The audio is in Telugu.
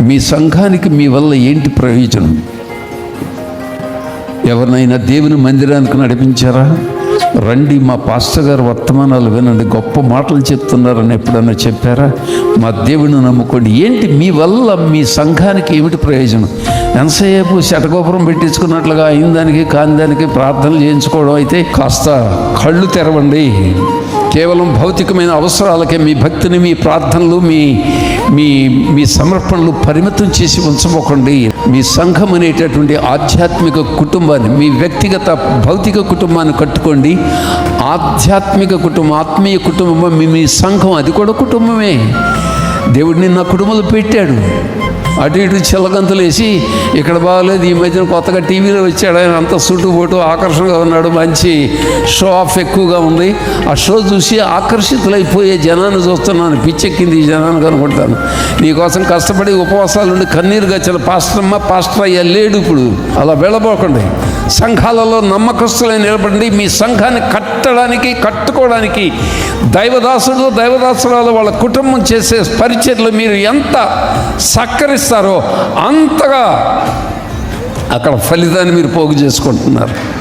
మీ సంఘానికి మీ వల్ల ఏంటి ప్రయోజనం? ఎవరినైనా దేవుని మందిరానికి నడిపించారా? రండి మా పాస్టర్ గారు వర్తమానాలు వినండి గొప్ప మాటలు చెప్తున్నారని ఎప్పుడన్నా చెప్పారా? మా దేవుని నమ్ముకోండి. ఏంటి మీ వల్ల మీ సంఘానికి ఏమిటి ప్రయోజనం? ఎంతసేపు శటగోపురం పెట్టించుకున్నట్లుగా అయిన దానికి కాని దానికి ప్రార్థనలు చేయించుకోవడం అయితే కాస్త కళ్ళు తెరవండి. కేవలం భౌతికమైన అవసరాలకే మీ భక్తిని మీ ప్రార్థనలు మీ మీ మీ సమర్పణలు పరిమితం చేసి ఉంచబోకండి. మీ సంఘం అనేటటువంటి ఆధ్యాత్మిక కుటుంబాన్ని మీ వ్యక్తిగత భౌతిక కుటుంబాన్ని కట్టుకోండి. ఆధ్యాత్మిక కుటుంబం ఆత్మీయ కుటుంబం మీ మీ సంఘం అది కూడా కుటుంబమే. దేవుడు నిన్న కుటుంబంలో పెట్టాడు. అటు ఇటు చిల్లగంతులు వేసి ఇక్కడ బాగలేదు ఈ మధ్యన కొత్తగా టీవీలో వచ్చాడు ఆయన అంత సూటు పోటు ఆకర్షణగా ఉన్నాడు మంచి షో ఆఫ్ ఎక్కువగా ఉంది. ఆ షో చూసి ఆకర్షితులైపోయే జనాన్ని చూస్తున్నాను పిచ్చెక్కింది ఈ జనాన్ని కనుకుంటాను నీకోసం కష్టపడి ఉపవాసాలు ఉండి కన్నీరు గచ్చిన పాస్టర్ అమ్మ పాస్టర్ అయ్యా లేడు ఇప్పుడు. అలా వెళ్ళబోకండి. సంఘాలలో నమ్మకస్తులై నిలబడండి. మీ సంఘాన్ని కట్టడానికి కట్టుకోవడానికి దైవదాసుడు దైవదాసురాలు వాళ్ళ కుటుంబం చేసే పరిచర్లు మీరు ఎంత సక్కరిస్తారో అంతగా అక్కడ ఫలితాన్ని మీరు పోగు చేసుకుంటున్నారు.